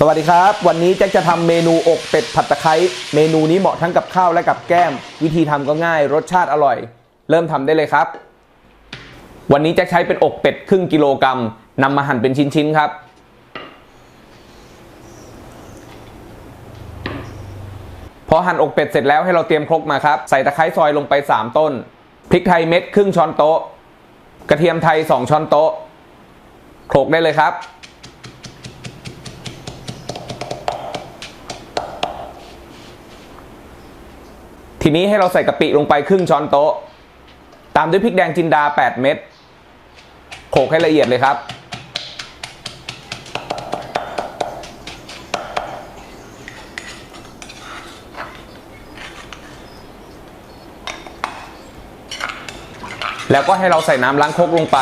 สวัสดีครับ วันนี้แจ็คจะทำเมนูอกเป็ดผัดตะไคร้เมนูนี้เหมาะทั้งกับข้าวและกับแก้ม วิธีทำก็ง่ายรสชาติอร่อย เริ่มทำได้เลยครับ วันนี้แจ็คใช้เป็นอกเป็ดครึ่งกิโลกรัมนำมาหั่นเป็นชิ้นๆครับ พอหั่นอกเป็ดเสร็จแล้วให้เราเตรียมครกมาครับ ใส่ตะไคร้ซอยลงไป 3 ต้นพริกไทยเม็ดครึ่งช้อนโต๊ะ กระเทียมไทย 2 ช้อนโต๊ะโขลกได้เลยครับ ทีนี้ให้เราใส่กะปิลงไปครึ่งช้อนโต๊ะ ตามด้วยพริกแดงจินดา 8 เม็ดโขลกให้ละเอียดเลยครับ แล้วก็ให้เราใส่น้ำล้างคกลงไป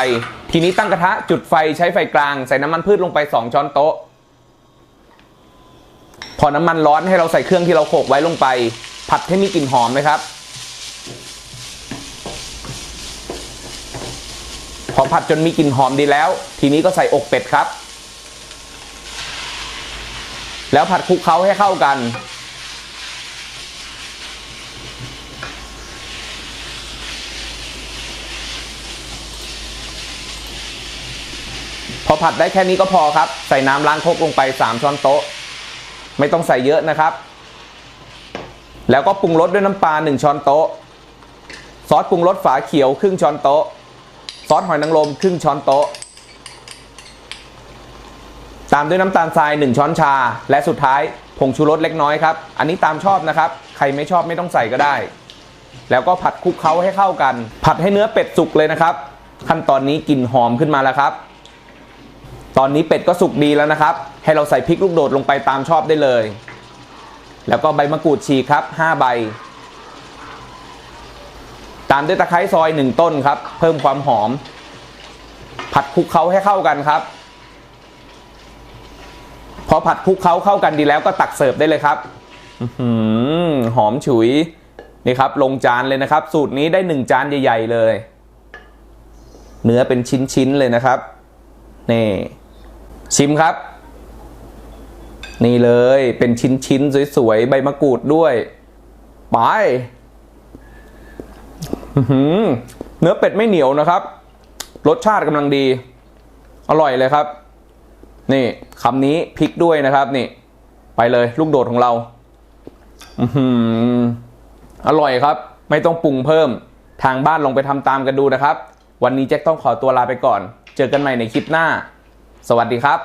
ทีนี้ตั้งกระทะจุดไฟใช้ไฟกลาง ใส่น้ำมันพืชลงไป 2 ช้อนโต๊ะ พอน้ำมันร้อนให้เราใส่เครื่องที่เราโขลกไว้ลงไป ผัดให้มีกลิ่นหอมนะครับ พอผัดจนมีกลิ่นหอมดีแล้ว ทีนี้ก็ใส่อกเป็ดครับ แล้วผัดคลุกเคล้าให้เข้ากัน พอผัดได้แค่นี้ก็พอครับ ใส่น้ำล้างครกลงไป 3 ช้อนโต๊ะ ไม่ต้องใส่เยอะนะครับ แล้วก็ปรุงรสด้วยน้ำปลา1ช้อนโต๊ะ ซอสปรุงรสฝาเขียวครึ่งช้อนโต๊ะ ซอสหอยนางรมครึ่งช้อนโต๊ะ ตามด้วยน้ำตาลทราย 1 ช้อนชา และสุดท้ายผงชูรสเล็กน้อยครับ อันนี้ตามชอบนะครับ ใครไม่ชอบไม่ต้องใส่ก็ได้ แล้วก็ผัดคลุกเคล้าให้เข้ากัน ผัดให้เนื้อเป็ดสุกเลยนะครับ ขั้นตอนนี้กลิ่นหอมขึ้นมาแล้วครับ ตอนนี้เป็ดก็สุกดีแล้วนะครับ ให้เราใส่พริกลูกโดดลงไปตามชอบได้เลย แล้วก็ใบมะกรูดฉีกครับ 5 ใบ ตามด้วยตะไคร้ซอย 1 ต้นครับ เพิ่มความหอม ผัดคลุกเคล้าให้เข้ากันครับ พอผัดคลุกเคล้าเข้ากันดีแล้วก็ตักเสิร์ฟได้เลยครับอื้อหือหอมฉุยนี่ครับ ลงจานเลยนะครับ สูตรนี้ได้1จานใหญ่ ๆ เลย เนื้อเป็นชิ้น ๆ เลยนะครับ นี่ ชิมครับ นี่เลยเป็นชิ้นๆสวยๆใบมะกรูดด้วย ไปเนื้อเป็ดไม่เหนียวนะครับ รสชาติกำลังดี อร่อยเลยครับ นี่คำนี้พริกด้วยนะครับนี่ ไปเลยลูกโดดของเราอือหืออร่อยครับ ไม่ต้องปรุงเพิ่ม ทางบ้านลองไปทำตามกันดูนะครับ วันนี้แจ็คต้องขอตัวลาไปก่อน เจอกันใหม่ในคลิปหน้า สวัสดีครับ